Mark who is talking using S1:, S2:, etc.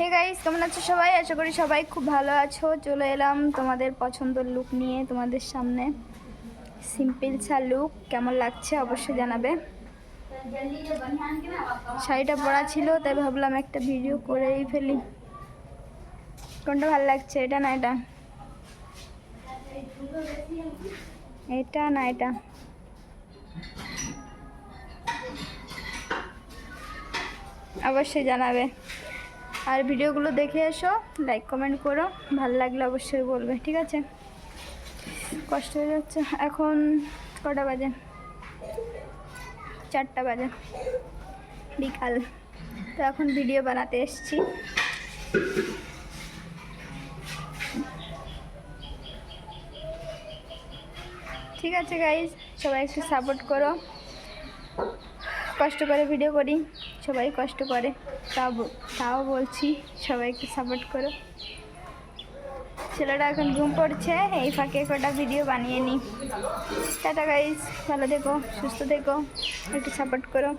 S1: Hey guys কেমন আছো সবাই? আশা করি সবাই খুব ভালো আছো। চলে এলাম তোমাদের পছন্দের লুক নিয়ে তোমাদের সামনে। সিম্পল ছা লুক কেমন লাগছে অবশ্যই জানাবে। শাড়িটা পরা ছিল, তাই ভাবলাম একটা ভিডিও করেই ফেলি। কোনটা ভালো লাগছে, এটা না এটা? এটা না এটা? অবশ্যই জানাবে। আর ভিডিওগুলো দেখে এসো লাইক কমেন্ট করো, ভালো লাগলে অবশ্যই বলবে, ঠিক আছে? কষ্ট হয়ে যাচ্ছে, এখন কটা বাজে? চারটা বাজে, বিকাল। তো এখন ভিডিও বানাতে এসছি। ঠিক আছে গাইজ সবাই একটু সাপোর্ট করো। কষ্ট করে ভিডিও করি, সবাই কষ্ট করে। তাও তাও বলছি, সবাইকে সাপোর্ট করো। ছেলেটা এখন ঘুম পড়ছে, এই ফাঁকে কটা ভিডিও বানিয়ে নিই। টাটা গাইজ ভালো থেকো, সুস্থ থেকো, একটু সাপোর্ট করো।